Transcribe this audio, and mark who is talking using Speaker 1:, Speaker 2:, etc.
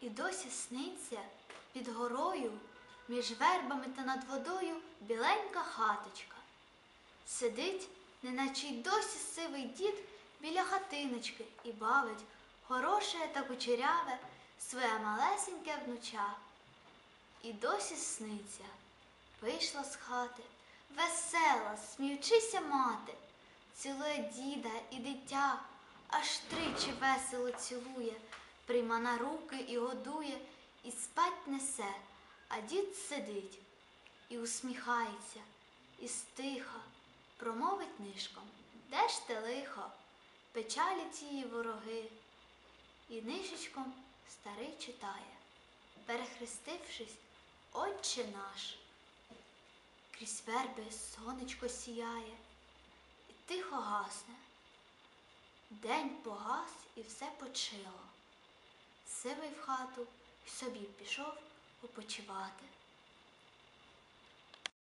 Speaker 1: І досі сниться під горою, між вербами та над водою біленька хаточка. Сидить, неначе й досі сивий дід біля хатиночки і бавить хороше та кучеряве своє малесеньке внуча. І досі сниться, вийшла з хати, весела, сміючися мати, цілує діда і дитя, аж тричі весело цілує, прийма на руки і годує, і спать несе, а дід сидить і усміхається, і стиха промовить нишком, де ж те лихо, печалі тії вороги. І нишечком старий читає, перехрестившись, Отче наш. Крізь верби сонечко сіяє і тихо гасне. День погас і все почило. Сивий в хату й собі пішов опочивати.